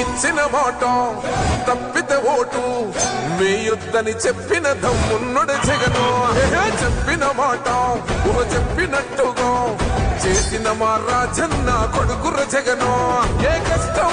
ఇచ్చిన మాట తప్పితే ఓటు. యుద్ధని చెప్పిన దమ్మున్నడు జగను. చెప్పిన మాట ఊహ చెప్పినట్టుగా. చేసిన మా రాజన్న కొడుకుర జగను. ఏ కష్టం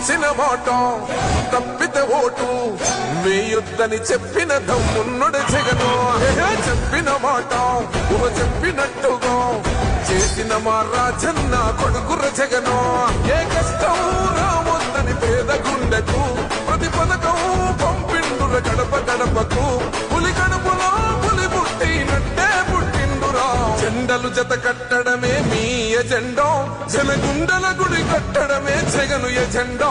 ఇచ్చిన మాట తప్పిత ఓటు. వేయొద్దని చెప్పిన దమ్మున్నడు జగను. చెప్పిన మాట ఊహ చెప్పినట్టుగా. చేసిన మా రాజన్న కొడుకుర జగను. ఏ కష్టం రావద్దని పేద గుండెకు ప్రతి పథకం పంపిండుల గడప గడపకు. పులి గడపలో పులి పుట్టినట్టే పుట్టిండురా. జెండలు జత కట్టడమే మీ ఎజెండా. జనగుండల గుడి కట్టడమే జగను ఎజెండో.